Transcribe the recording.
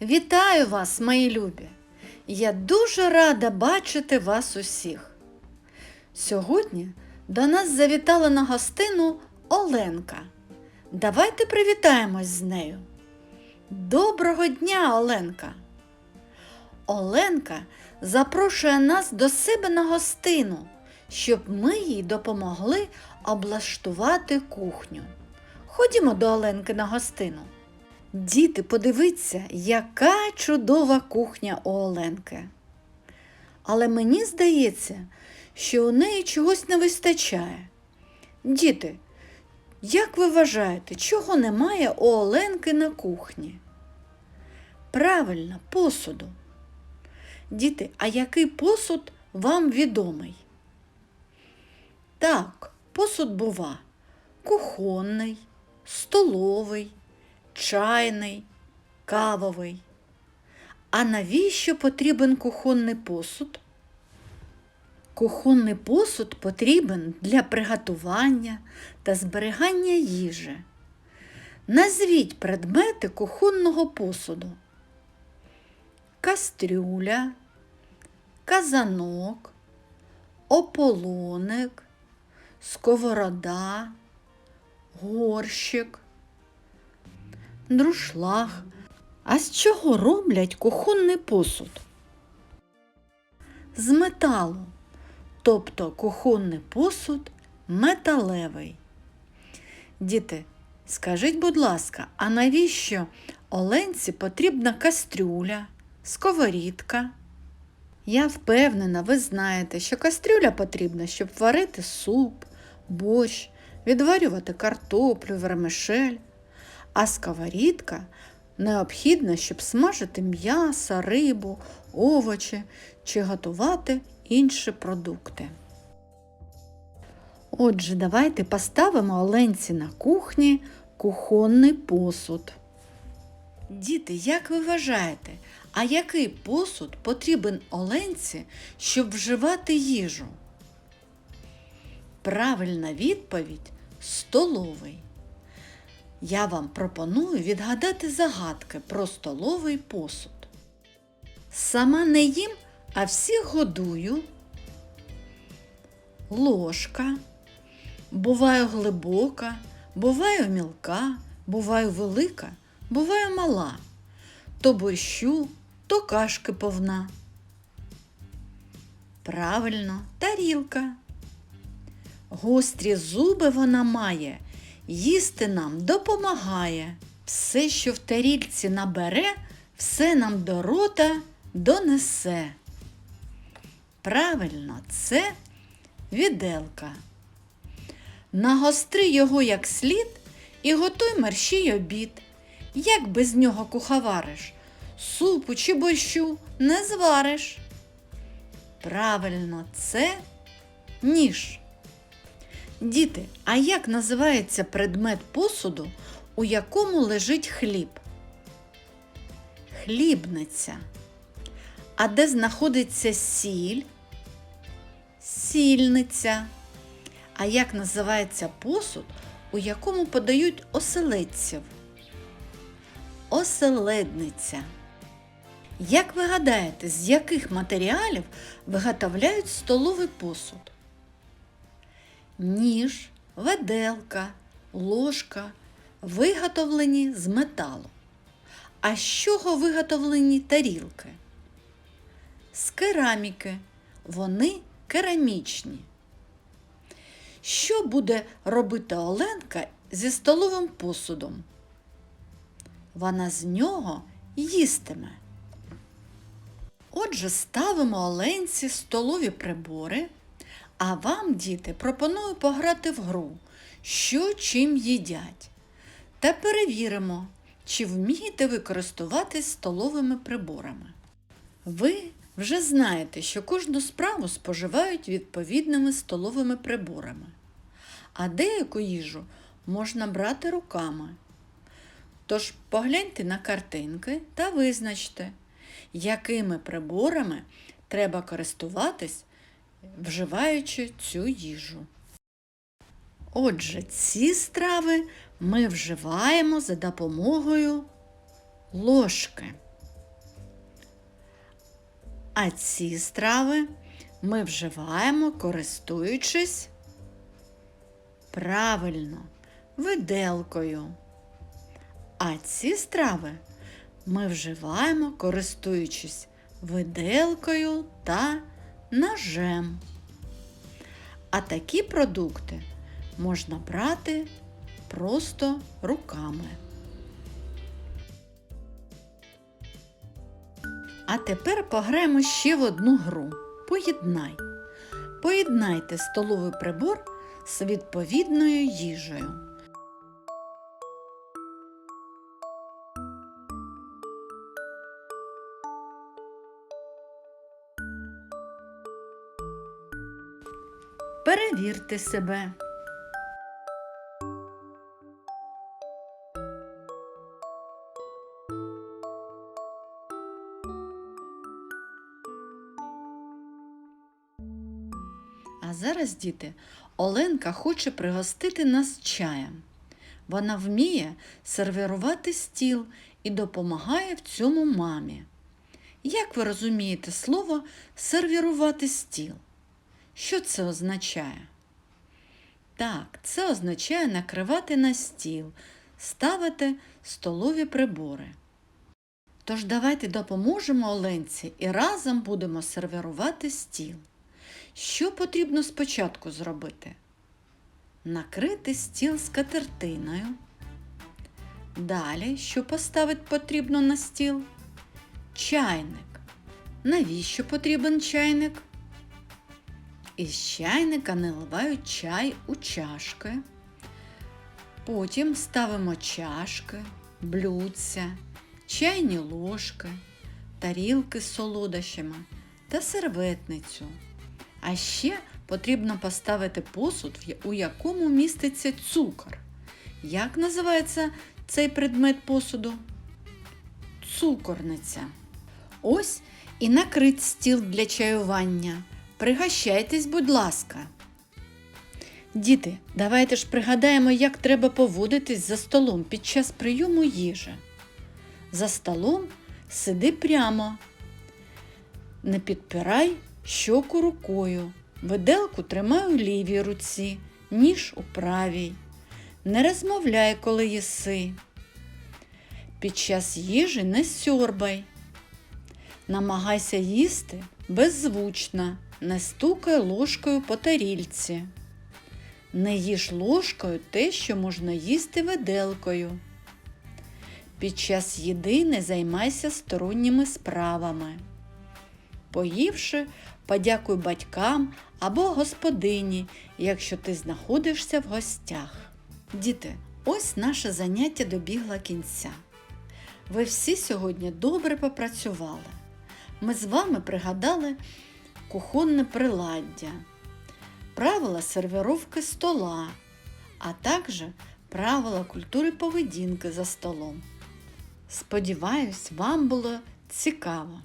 Вітаю вас, мої любі! Я дуже рада бачити вас усіх. Сьогодні до нас завітала на гостину Оленка. Давайте привітаємось з нею. Доброго дня, Оленка! Оленка запрошує нас до себе на гостину, щоб ми їй допомогли облаштувати кухню. Ходімо до Оленки на гостину. Діти, подивіться, яка чудова кухня у Оленки. Але мені здається, що у неї чогось не вистачає. Діти, як ви вважаєте, чого немає у Оленки на кухні? Правильно, посуду. Діти, а який посуд вам відомий? Так, посуд бува кухонний, столовий, чайний, кавовий. А навіщо потрібен кухонний посуд? Кухонний посуд потрібен для приготування та зберігання їжі. Назвіть предмети кухонного посуду. Кастрюля, казанок, ополоник, сковорода, горщик, друшлаг. А з чого роблять кухонний посуд? З металу, тобто кухонний посуд металевий. Діти, скажіть, будь ласка, а навіщо Оленці потрібна кастрюля, сковорідка? Я впевнена, ви знаєте, що кастрюля потрібна, щоб варити суп, борщ, відварювати картоплю, вермишель, а сковорідка необхідна, щоб смажити м'ясо, рибу, овочі чи готувати інші продукти. Отже, давайте поставимо Оленці на кухні кухонний посуд. Діти, як ви вважаєте, а який посуд потрібен Оленці, щоб вживати їжу? Правильна відповідь столовий. Я вам пропоную відгадати загадки про столовий посуд. Сама не їм, а всіх годую. Ложка. Буваю глибока, буваю мілка, буваю велика, буваю мала. То борщу, то кашки повна. Правильно, тарілка. Гострі зуби вона має, їсти нам допомагає. Все, що в тарільці набере, все нам до рота донесе. Правильно, це віделка. Нагостри його як слід і готуй мерщій обід. Як без нього куховариш, супу чи борщу не звариш. Правильно, це ніж. Діти, а як називається предмет посуду, у якому лежить хліб? Хлібниця. А де знаходиться сіль? Сільниця. А як називається посуд, у якому подають оселедців? Оселедниця. Як ви гадаєте, з яких матеріалів виготовляють столовий посуд? Ніж, веделка, ложка виготовлені з металу. А з чого виготовлені тарілки? З кераміки. Вони керамічні. Що буде робити Оленка зі столовим посудом? Вона з нього їстиме. Отже, ставимо Оленці столові прибори, а вам, діти, пропоную пограти в гру, що чим їдять. Та перевіримо, чи вмієте ви користуватись столовими приборами. Ви вже знаєте, що кожну справу споживають відповідними столовими приборами, а деяку їжу можна брати руками. Тож погляньте на картинки та визначте, якими приборами треба користуватись, вживаючи цю їжу. Отже, ці страви ми вживаємо за допомогою ложки. А ці страви ми вживаємо, користуючись правильно, виделкою. А ці страви ми вживаємо, користуючись виделкою та ножем. А такі продукти можна брати просто руками. А тепер пограємо ще в одну гру. Поєднай. Поєднайте столовий прибор з відповідною їжею. Перевірте себе. А зараз, діти, Оленка хоче пригостити нас чаєм. Вона вміє сервірувати стіл і допомагає в цьому мамі. Як ви розумієте слово сервірувати стіл? Що це означає? Так, це означає накривати на стіл, ставити столові прибори. Тож давайте допоможемо Оленці і разом будемо сервірувати стіл. Що потрібно спочатку зробити? Накрити стіл скатертиною. Далі, що поставити потрібно на стіл? Чайник. Навіщо потрібен чайник? Із чайника наливають чай у чашки. Потім ставимо чашки, блюдця, чайні ложки, тарілки з солодощами та серветницю. А ще потрібно поставити посуд, у якому міститься цукор. Як називається цей предмет посуду? Цукорниця. Ось і накрит стіл для чаювання. Пригощайтесь, будь ласка. Діти, давайте ж пригадаємо, як треба поводитись за столом під час прийому їжі. За столом сиди прямо, не підпирай щоку рукою, виделку тримай у лівій руці, ніж у правій. Не розмовляй, коли їси. Під час їжі не сьорбай. Намагайся їсти беззвучно, не стукай ложкою по тарільці. Не їж ложкою те, що можна їсти виделкою. Під час їди не займайся сторонніми справами. Поївши, подякуй батькам або господині, якщо ти знаходишся в гостях. Діти, ось наше заняття добігло кінця. Ви всі сьогодні добре попрацювали. Ми з вами пригадали кухонне приладдя, правила сервіровки стола, а також правила культури поведінки за столом. Сподіваюсь, вам було цікаво.